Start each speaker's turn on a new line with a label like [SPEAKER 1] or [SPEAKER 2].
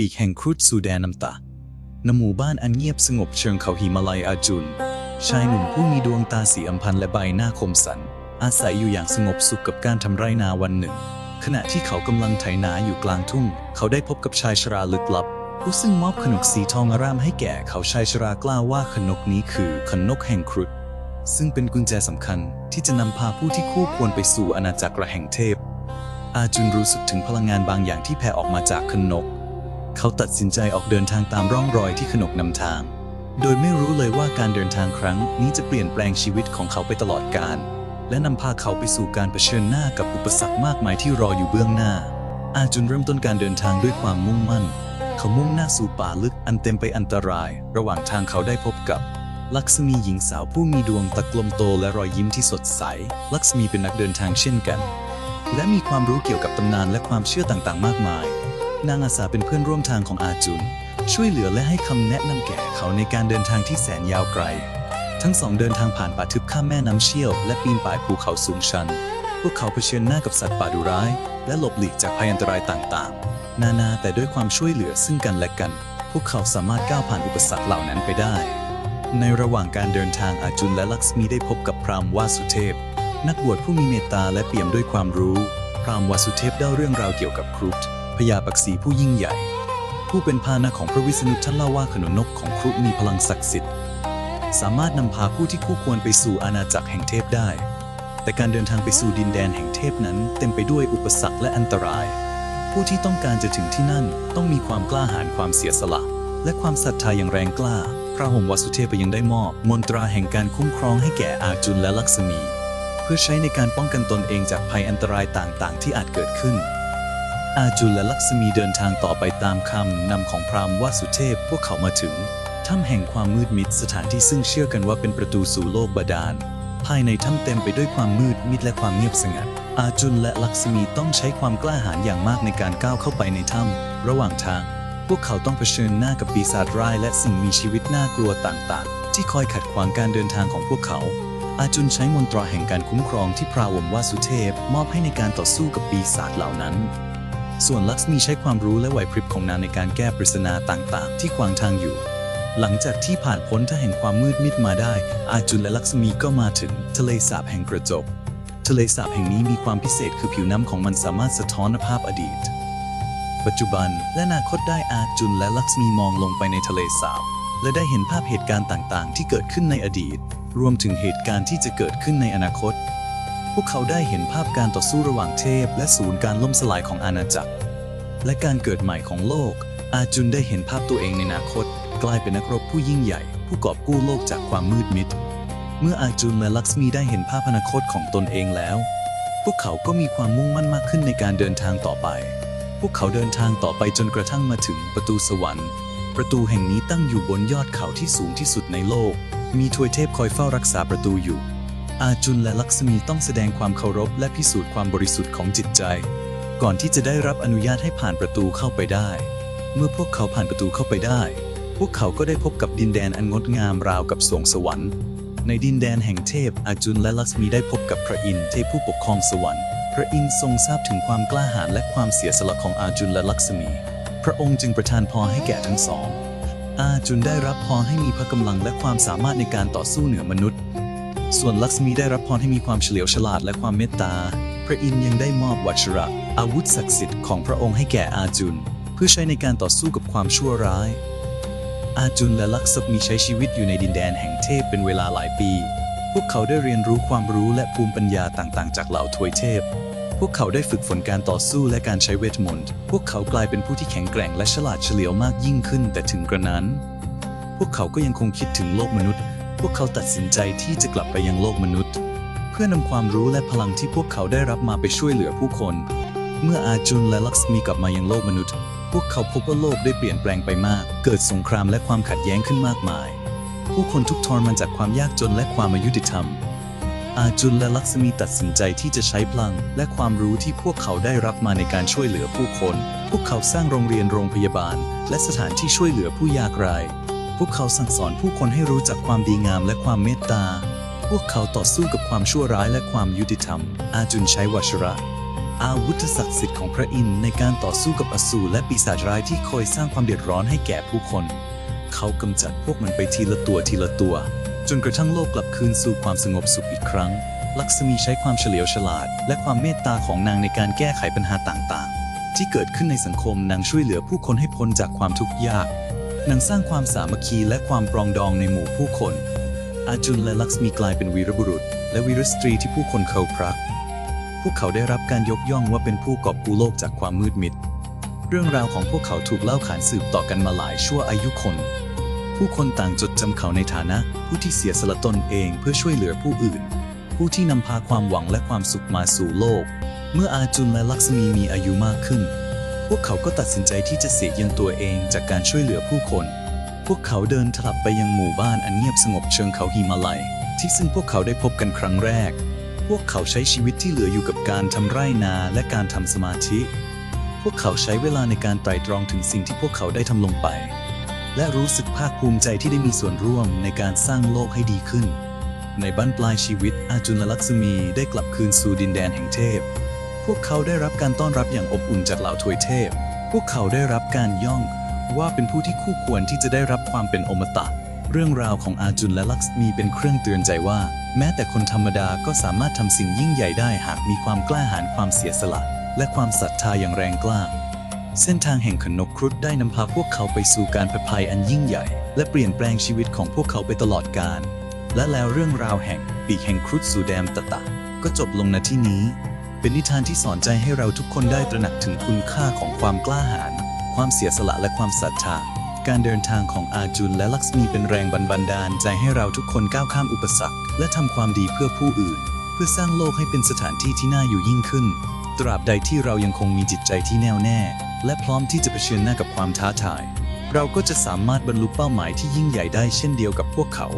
[SPEAKER 1] ปีกแห่งครุฑสูแดนน้ำตาณหมู่บ้านอันเงียบสงบเชิงเขาหิมาลัยอาจุน ชายหนุ่มผู้มีดวงตาสีอัมพันและใบหน้าคมสัน อาศัยอยู่อย่างสงบสุขกับการทำไรนาวันหนึ่ง ขณะที่เขากำลังไถนาอยู่กลางทุ่ง เขาได้พบกับชายชราลึกลับ ผู้ซึ่งมอบขนกสีทองอร่ามให้แก่เขาชายชรากล้าว่าขนกนี้คือขนกแห่งครุฑซึ่งเป็นกุญแจสำคัญที่จะนำพาผู้ที่คู่ควรไปสู่อาณาจักรแห่งเทพ อาจุนรู้สึกถึงพลังงานบางอย่างที่แผ่ออกมาจากขนก เขาตัดสินใจออกเดินทางตามร่องรอยที่ขนกนำทาง โดยไม่รู้เลยว่าการเดินทางครั้งนี้จะเปลี่ยนแปลงชีวิตของเขาไปตลอดกาลและนำพาเขาไปสู่การเผชิญหน้ากับอุปสรรคมากมายที่รออยู่เบื้องหน้า อาจุนเริ่มต้นการเดินทางด้วยความมุ่งมั่น เขามุ่งหน้าสู่ป่าลึกอันเต็มไปอันตราย ระหว่างทางเขาได้พบกับ ลักษมีหญิงสาวผู้มีดวงตะกลมโตและรอยยิ้มที่สดใส ลักษมีเป็นนักเดินทางเช่นกัน และมีความรู้เกี่ยวกับตำนานและความเชื่อต่างๆ มากมาย นางอาสาเป็นเพื่อนร่วมทางของอาจุน ช่วยเหลือและให้คำแนะนำแก่เขาในการเดินทางที่แสนยาวไกล ทั้งสองเดินทางผ่านป่าทึบข้ามแม่น้ำเชี่ยว และปีนป่ายภูเขาสูงชัน พวกเขาเผชิญหน้ากับสัตว์ป่าดุร้าย และหลบหลีกจากภัยอันตรายต่างๆ นานาแต่ด้วยความช่วยเหลือซึ่งกันและกัน พวกเขาสามารถก้าวผ่านอุปสรรคเหล่านั้นไปได้ ในระหว่างการเดินทางอาจุนและลักษมีได้พบกับพราหมณ์วาสุเทพ นักบวชผู้มีเมตตาและเปี่ยมด้วยความรู้ พราหมณ์วาสุเทพเล่าเรื่องราวเกี่ยวกับครุฑ พญาปักษีผู้ยิ่งใหญ่ ผู้เป็นพานะของพระวิษณุท่านเล่าว่าขนนนกของครุฑมีพลังศักดิ์สิทธิ์ สามารถนำพาผู้ที่คู่ควรไปสู่อาณาจักรแห่งเทพได้ แต่การเดินทางไปสู่ดินแดนแห่งเทพนั้นเต็มไปด้วยอุปสรรคและอันตราย ผู้ที่ต้องการจะถึงที่นั่นต้องมีความกล้าหาญความเสียสละ และความศรัทธาอย่างแรงกล้า พระหงวสุเทพยังได้มอบมนตราแห่งการคุ้มครองให้แก่อาจุนและลักษมี เพื่อใช้ในการป้องกันตนเองจากภัยอันตรายต่างๆ ที่อาจเกิดขึ้น อาจุนและลักษมีเดินทางต่อไปตามคำนำของพราหมณ์วสุเทพพวกเขามาถึงถ้ำแห่งความมืดมิดสถานที่ซึ่งเชื่อกันว่าเป็นประตูสู่โลกบาดาล ภายในถ้ำเต็มไปด้วยความมืดมิดและความเงียบสงัด อาจุนและลักษมีต้องใช้ความกล้าหาญอย่างมากในการก้าวเข้าไปในถ้ำระหว่างทาง พวกเขาต้องเผชิญหน้ากับปีศาจร้ายและสิ่งมีชีวิตน่ากลัวต่างๆ ที่คอยขัดขวางการเดินทางของพวกเขาอาจุนใช้มนตราแห่งการคุ้มครองที่พราวมวาสุเทพ มอบให้ในการต่อสู้กับปีศาจเหล่านั้น ส่วนลักษมีใช้ความรู้และไหวพริบของนางในการแก้ปริศนาต่างๆ ที่ขวางทางอยู่ หลังจากที่ผ่านพ้นท่าแห่งความมืดมิดมาได้ อาจุนและลักษมีก็มาถึงทะเลสาบแห่งกระจก ทะเลสาบแห่งนี้มีความพิเศษคือผิวน้ำของมันสามารถสะท้อนภาพอดีต ปัจจุบันและอนาคตได้อาจุนและลักษมีมองลงไปในทะเลสาบและได้เห็นภาพเหตุการณ์ต่างๆ ที่เกิดขึ้นในอดีต รวมถึงเหตุการณ์ที่จะเกิดขึ้นในอนาคต พวกเขาได้เห็นภาพการต่อสู้ระหว่างเทพ และศูนย์การล่มสลายของอาณาจักร และการเกิดใหม่ของโลก อาจุนได้เห็นภาพตัวเองในอนาคต กลายเป็นนักรบผู้ยิ่งใหญ่ ผู้กอบกู้โลกจากความมืดมิด เมื่ออาจุนและลักษมีได้เห็นภาพอนาคตของตนเองแล้ว พวกเขาก็มีความมุ่งมั่นมากขึ้นในการเดินทางต่อไป พวกเขาเดินทางต่อไปจนกระทั่งมาถึงประตูสวรรค์ ประตูแห่งนี้ตั้งอยู่บนยอดเขาที่สูงที่สุดในโลก มีทวยเทพคอยเฝ้ารักษาประตูอยู่ อาจุนและลักษมีต้องแสดงความเคารพและพิสูจน์ความบริสุทธิ์ของจิตใจ ก่อนที่จะได้รับอนุญาตให้ผ่านประตูเข้าไปได้ เมื่อพวกเขาผ่านประตูเข้าไปได้ พวกเขาก็ได้พบกับดินแดนอันงดงามราวกับสวงสวรรค์ ในดินแดนแห่งเทพอาจุนและลักษมีได้พบกับพระอินทร์เทพผู้ปกครองสวรรค์ พระอินทร์ทรงทราบถึงความกล้าหาญและความเสียสละของอาจุนและลักษมี พระองค์จึงประทานพรให้แก่ทั้งสองอาจุนได้รับพรให้มีพระกำลังและความสามารถในการต่อสู้เหนือมนุษย์ ส่วนลักษมีได้รับพรให้มีความเฉลียวฉลาดและความเมตตา พระอินทร์ยังได้มอบวัชระ อาวุธศักดิ์สิทธิ์ของพระองค์ให้แก่อาจุน เพื่อใช้ในการต่อสู้กับความชั่วร้าย อาจุนและลักษมีใช้ชีวิตอยู่ในดินแดนแห่งเทพเป็นเวลาหลายปี พวกเขาได้เรียนรู้ความรู้และภูมิปัญญาต่างๆ จากเหล่าทวยเทพ พวกเขาได้ฝึกฝนการต่อสู้และการใช้เวทมนต์ พวกเขากลายเป็นผู้ที่แข็งแกร่งและฉลาดเฉลียวมากยิ่งขึ้น แต่ถึงกระนั้น พวกเขาก็ยังคงคิดถึงโลกมนุษย์ พวกเขาตัดสินใจที่จะกลับไปยังโลกมนุษย์ เพื่อนำความรู้และพลังที่พวกเขาได้รับมาไปช่วยเหลือผู้คน เมื่ออาจุนและลักษมีกลับมายังโลกมนุษย์ พวกเขาพบว่าโลกได้เปลี่ยนแปลงไปมาก เกิดสงครามและความขัดแย้งขึ้นมากมาย ผู้คนทุกทรมานจากความยากจนและความอายุติธรรม อาจุนและลักษมีตัดสินใจที่จะใช้พลัง และความรู้ที่พวกเขาได้รับมาในการช่วยเหลือผู้คน พวกเขาสร้างโรงเรียนโรงพยาบาล และสถานที่ช่วยเหลือผู้ยากไร้ พวกเขาสั่งสอนผู้คนให้รู้จักความดีงามและความเมตตา พวกเขาต่อสู้กับความชั่วร้ายและความยุติธรรม อาจุนใช้วัชระ อาวุธศักดิ์สิทธิ์ของพระอินทร์ในการต่อสู้กับอสูรและปีศาจร้ายที่คอยสร้างความเดือดร้อนให้แก่ผู้คน เขากำจัดพวกมันไปทีละตัวทีละตัว จนกระทั่งโลกกลับคืนสู่ความสงบสุขอีกครั้ง ลักษมีใช้ความเฉลียวฉลาด และความเมตตาของนางในการแก้ไขปัญหาต่างๆ ที่เกิดขึ้นในสังคมนางช่วยเหลือผู้คนให้พ้นจากความทุกข์ยาก นางสร้างความสามัคคีและความปรองดองในหมู่ผู้คน อาจุนและลักษมีกลายเป็นวีรบุรุษ และวีรสตรีที่ผู้คนเคารพรัก พวกเขาได้รับการยกย่องว่าเป็นผู้กอบกู้โลกจากความมืดมิด เรื่องราวของพวกเขาถูกเล่าขานสืบต่อกันมาหลายชั่วอายุคน ผู้คนต่างจดจำเขาในฐานะ ผู้ที่เสียสละตนเองเพื่อช่วยเหลือผู้อื่น ผู้ที่นำพาความหวังและความสุขมาสู่โลก เมื่ออาจุนและลักษมีมีอายุมากขึ้น พวกเขาก็ตัดสินใจที่จะเสียยังตัวเองจากการช่วยเหลือผู้คน พวกเขาเดินทลับไปยังหมู่บ้านอันเงียบสงบเชิงเขาหิมาลัย ที่ซึ่งพวกเขาได้พบกันครั้งแรก พวกเขาใช้ชีวิตที่เหลืออยู่กับการทำไร่นาและการทำสมาธิ พวกเขาใช้เวลาในการไตร่ตรองถึงสิ่งที่พวกเขาได้ทำลงไป และรู้สึกภาคภูมิใจที่ได้มีส่วนร่วมในการสร้างโลกให้ดีขึ้น ในบั้นปลายชีวิตอาจุนแลลักษมีได้กลับคืนสู่ดินแดนแห่งเทพ พวกเขาได้รับการต้อนรับอย่างอบอุ่นจากเหล่าทวยเทพ พวกเขาได้รับการย่องว่าเป็นผู้ที่คู่ควรที่จะได้รับความเป็นอมตะ เรื่องราวของอาจุนและลักษมีเป็นเครื่องเตือนใจว่า แม้แต่คนธรรมดาก็สามารถทำสิ่งยิ่งใหญ่ได้หากมีความกล้าหาญความเสียสละ และความศรัทธาอย่างแรงกล้า เส้นทางแห่งขนกครุฑได้นำพาพวกเขาไปสู่การผจญภัยอันยิ่งใหญ่ และเปลี่ยนแปลงชีวิตของพวกเขาไปตลอดกาลและแล้วเรื่องราวแห่งปีกแห่งครุฑสู่แดมตะตะ ก็จบลงณที่นี้ เป็นนิทานที่สอนใจให้เราทุกคนได้ตระหนักถึงคุณค่าของความกล้าหาญ ความเสียสละและความศรัทธา การเดินทางของอาจุนและลักษมีเป็นแรงบันดาลใจให้เราทุกคนก้าวข้ามอุปสรรค และทำความดีเพื่อผู้อื่น เพื่อสร้างโลกให้เป็นสถานที่ที่น่าอยู่ยิ่งขึ้น ตราบใดที่เรายังคงมีจิตใจที่แน่วแน่ และพร้อมที่จะเผชิญหน้ากับความท้าทาย เราก็จะสามารถบรรลุเป้าหมายที่ยิ่งใหญ่ได้เช่นเดียวกับพวกเขา